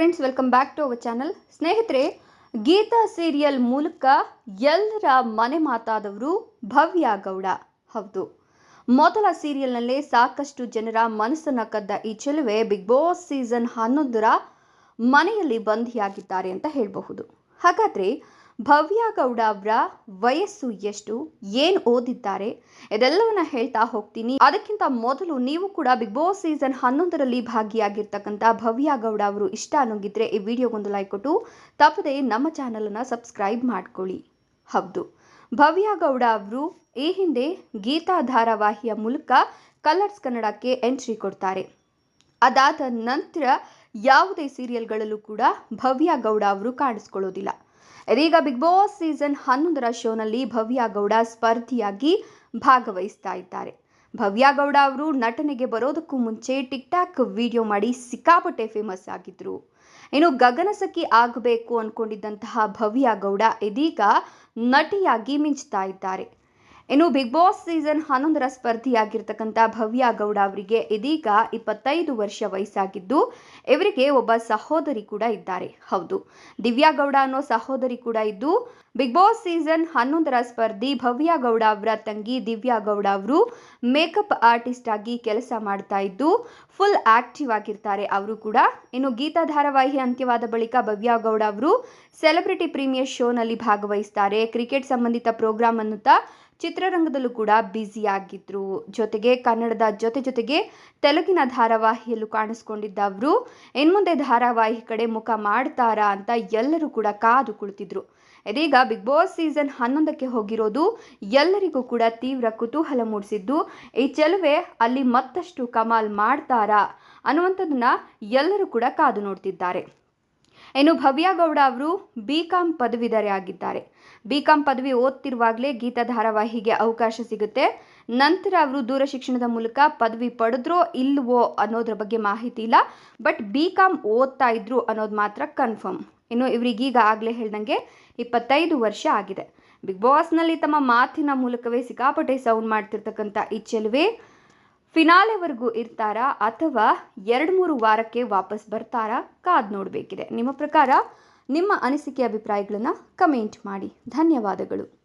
Friends welcome back to our channel ಸ್ನೇಹಿತರೆ, Geetha serial ಮೂಲಕ ಎಲ್ಲರ ಮನೆ ಮಾತಾದವರು ಭವ್ಯ ಗೌಡ. ಹೌದು. ಮೊದಲ ಸೀರಿಯಲ್ನಲ್ಲೇ ಸಾಕಷ್ಟು ಜನರ ಮನಸ್ಸನ್ನ ಕದ್ದ ಈ ಚೆಲುವೆ ಬಿಗ್ ಬಾಸ್ ಸೀಸನ್ ಹನ್ನೊಂದರ ಮನೆಯಲ್ಲಿ ಬಂಧಿಯಾಗಿದ್ದಾರೆ ಅಂತ ಹೇಳಬಹುದು. ಹಾಗಾದ್ರೆ ಭವ್ಯ ಗೌಡ ಅವರ ವಯಸ್ಸು ಎಷ್ಟು? ಏನು ಓದಿದ್ದಾರೆ? ಇದೆಲ್ಲವನ್ನ ಹೇಳ್ತಾ ಹೋಗ್ತೀನಿ. ಅದಕ್ಕಿಂತ ಮೊದಲು ನೀವು ಕೂಡ ಬಿಗ್ ಬಾಸ್ ಸೀಸನ್ ಹನ್ನೊಂದರಲ್ಲಿ ಭಾಗಿಯಾಗಿರ್ತಕ್ಕಂಥ ಭವ್ಯ ಗೌಡ ಅವರು ಇಷ್ಟ ಅನ್ನೋಗಿದ್ರೆ ಈ ವಿಡಿಯೋಗೊಂದು ಲೈಕ್ ಕೊಟ್ಟು, ತಪ್ಪದೆ ನಮ್ಮ ಚಾನಲನ್ನು ಸಬ್ಸ್ಕ್ರೈಬ್ ಮಾಡ್ಕೊಳ್ಳಿ. ಹೌದು. ಭವ್ಯ ಗೌಡ ಅವರು ಈ ಹಿಂದೆ ಗೀತಾ ಧಾರಾವಾಹಿಯ ಮೂಲಕ ಕಲರ್ಸ್ ಕನ್ನಡಕ್ಕೆ ಎಂಟ್ರಿ ಕೊಡ್ತಾರೆ. ಅದಾದ ನಂತರ ಯಾವುದೇ ಸೀರಿಯಲ್ಗಳಲ್ಲೂ ಕೂಡ ಭವ್ಯ ಗೌಡ ಅವರು ಕಾಣಿಸ್ಕೊಳ್ಳೋದಿಲ್ಲ. ಇದೀಗ ಬಿಗ್ ಬಾಸ್ ಸೀಸನ್ ಹನ್ನೊಂದರ ಶೋನಲ್ಲಿ ಭವ್ಯ ಗೌಡ ಸ್ಪರ್ಧಿಯಾಗಿ ಭಾಗವಹಿಸ್ತಾ ಇದ್ದಾರೆ. ಭವ್ಯ ಗೌಡ ಅವರು ನಟನೆಗೆ ಬರೋದಕ್ಕೂ ಮುಂಚೆ ಟಿಕ್ ಟಾಕ್ ವಿಡಿಯೋ ಮಾಡಿ ಸಿಕ್ಕಾಪಟ್ಟೆ ಫೇಮಸ್ ಆಗಿದ್ರು. ಇನ್ನು ಗಗನಸಖಿ ಆಗಬೇಕು ಅಂದ್ಕೊಂಡಿದ್ದಂತಹ ಭವ್ಯ ಗೌಡ ಇದೀಗ ನಟಿಯಾಗಿ ಮಿಂಚ್ತಾ ಇದ್ದಾರೆ. ಇನ್ನು ಬಿಗ್ ಬಾಸ್ ಸೀಸನ್ ಹನ್ನೊಂದರ ಸ್ಪರ್ಧಿಯಾಗಿರ್ತಕ್ಕಂಥ ಭವ್ಯ ಗೌಡ ಅವರಿಗೆ ಇದೀಗ ಇಪ್ಪತ್ತೈದು ವರ್ಷ ವಯಸ್ಸಾಗಿದ್ದು, ಇವರಿಗೆ ಒಬ್ಬ ಸಹೋದರಿ ಕೂಡ ಇದ್ದಾರೆ. ಹೌದು, ದಿವ್ಯಾ ಗೌಡ ಅನ್ನೋ ಸಹೋದರಿ ಕೂಡ ಇದ್ದು ಬಿಗ್ ಬಾಸ್ ಸೀಸನ್ ಹನ್ನೊಂದರ ಸ್ಪರ್ಧಿ ಭವ್ಯ ಗೌಡ ಅವರ ತಂಗಿ ದಿವ್ಯಾ ಗೌಡ ಅವರು ಮೇಕಪ್ ಆರ್ಟಿಸ್ಟ್ ಆಗಿ ಕೆಲಸ ಮಾಡ್ತಾ ಇದ್ದು ಫುಲ್ ಆಕ್ಟಿವ್ ಆಗಿರ್ತಾರೆ ಅವರು ಕೂಡ. ಇನ್ನು ಗೀತಾ ಧಾರಾವಾಹಿ ಅಂತ್ಯವಾದ ಬಳಿಕ ಭವ್ಯ ಗೌಡ ಅವರು ಸೆಲೆಬ್ರಿಟಿ ಪ್ರೀಮಿಯರ್ ಶೋನಲ್ಲಿ ಭಾಗವಹಿಸ್ತಾರೆ. ಕ್ರಿಕೆಟ್ ಸಂಬಂಧಿತ ಪ್ರೋಗ್ರಾಮ್ ಅನ್ನುತ್ತಾ ಚಿತ್ರರಂಗದಲ್ಲೂ ಕೂಡ ಬ್ಯುಸಿ ಆಗಿದ್ರು. ಜೊತೆಗೆ ಕನ್ನಡದ ಜೊತೆ ಜೊತೆಗೆ ತೆಲುಗಿನ ಧಾರಾವಾಹಿಯಲ್ಲೂ ಕಾಣಿಸ್ಕೊಂಡಿದ್ದ ಅವರು ಇನ್ಮುಂದೆ ಧಾರಾವಾಹಿ ಕಡೆ ಮುಖ ಮಾಡ್ತಾರಾ ಅಂತ ಎಲ್ಲರೂ ಕೂಡ ಕಾದು ಕುಳಿತಿದ್ರು. ಇದೀಗ ಬಿಗ್ ಬಾಸ್ ಸೀಸನ್ ಹನ್ನೊಂದಕ್ಕೆ ಹೋಗಿರೋದು ಎಲ್ಲರಿಗೂ ಕೂಡ ತೀವ್ರ ಕುತೂಹಲ ಮೂಡಿಸಿದ್ದು, ಈ ಚೆಲುವೆ ಅಲ್ಲಿ ಮತ್ತಷ್ಟು ಕಮಾಲ್ ಮಾಡ್ತಾರಾ ಅನ್ನುವಂಥದ್ದನ್ನ ಎಲ್ಲರೂ ಕೂಡ ಕಾದು ನೋಡ್ತಿದ್ದಾರೆ. ಇನ್ನು ಭವ್ಯ ಗೌಡ ಅವರು ಬಿ ಕಾಮ್ ಪದವೀಧರೆ ಆಗಿದ್ದಾರೆ. ಬಿ ಕಾಮ್ ಪದವಿ ಓದ್ತಿರುವಾಗಲೇ ಗೀತಾ ಧಾರಾವಾಹಿಗೆ ಅವಕಾಶ ಸಿಗುತ್ತೆ. ನಂತರ ಅವರು ದೂರ ಶಿಕ್ಷಣದ ಮೂಲಕ ಪದವಿ ಪಡೆದ್ರೋ ಇಲ್ವೋ ಅನ್ನೋದ್ರ ಬಗ್ಗೆ ಮಾಹಿತಿ ಇಲ್ಲ. ಬಟ್ ಬಿ ಕಾಮ್ ಓದ್ತಾ ಇದ್ರು ಅನ್ನೋದು ಮಾತ್ರ ಕನ್ಫರ್ಮ್. ಇನ್ನು ಇವರಿಗೀಗ ಆಗಲೇ ಹೇಳ್ದಂಗೆ ಇಪ್ಪತ್ತೈದು ವರ್ಷ ಆಗಿದೆ. ಬಿಗ್ ಬಾಸ್ನಲ್ಲಿ ತಮ್ಮ ಮಾತಿನ ಮೂಲಕವೇ ಸಿಕ್ಕಾಪಟ್ಟೆ ಸೌಂಡ್ ಮಾಡ್ತಿರ್ತಕ್ಕಂಥ ಈ ಚೆಲುವೆ ಫಿನಾಲೆವರೆಗೂ ಇರ್ತಾರಾ ಅಥವಾ ಎರಡು ಮೂರು ವಾರಕ್ಕೆ ವಾಪಸ್ ಬರ್ತಾರಾ ಕಾದ್ ನೋಡಬೇಕಿದೆ. ನಿಮ್ಮ ಪ್ರಕಾರ? ನಿಮ್ಮ ಅನಿಸಿಕೆ ಅಭಿಪ್ರಾಯಗಳನ್ನು ಕಮೆಂಟ್ ಮಾಡಿ. ಧನ್ಯವಾದಗಳು.